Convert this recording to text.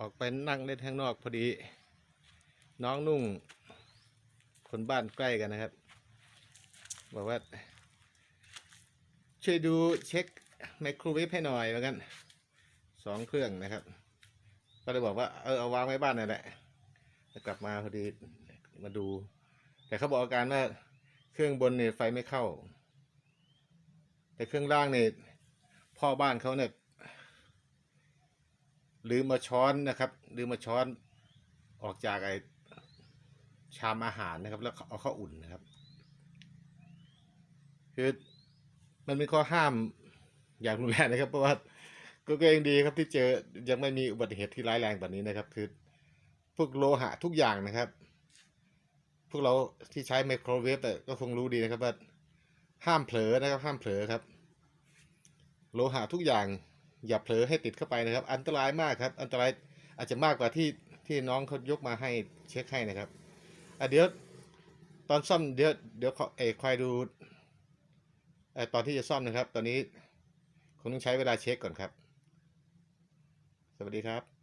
ออกไปนั่งเล่นข้างนอกพอดี น้องนุ่ง คนบ้านใกล้กันนะครับ บอกว่า ช่วยดูเช็คไมโครเวฟให้หน่อยแล้วกันสองเครื่องนะครับ ก็เลยบอกว่าเออเอาวางไว้บ้านนั่นแหละกลับมาพอดีมาดู แต่เขาบอกอาการว่าเครื่องบนเนี่ยไฟไม่เข้า แต่เครื่องล่างเนี่ยพ่อบ้านเขาเนี่ย ลืมมาช้อนนะครับ ลืมมาช้อนออกจากไอชามอาหารนะครับ แล้วเอาเข้าอุ่นนะครับ คือมันเป็นข้อห้ามอย่างรุนแรงนะครับ เพราะว่าก็ก็ยังดีครับที่เจอยังไม่มีอุบัติเหตุที่ร้ายแรงแบบนี้นะครับ คือพวกโลหะทุกอย่างนะครับ พวกเราที่ใช้ไมโครเวฟแต่ก็คงรู้ดีนะครับว่าห้ามเผลอนะครับ ห้ามเผลอครับ โลหะทุกอย่าง อย่าเผลอให้ติดเข้าไปนะครับ อันตรายมากครับ อันตรายอาจจะมากกว่าที่ที่น้องเขายกมาให้เช็คให้นะครับอะเดี๋ยวตอนซ่อมเดี๋ยวเดี๋ยวขอเอคอยดูอตอนที่จะซ่อมนะครับ ตอนนี้คงต้องใช้เวลาเช็คก่อนครับ สวัสดีครับ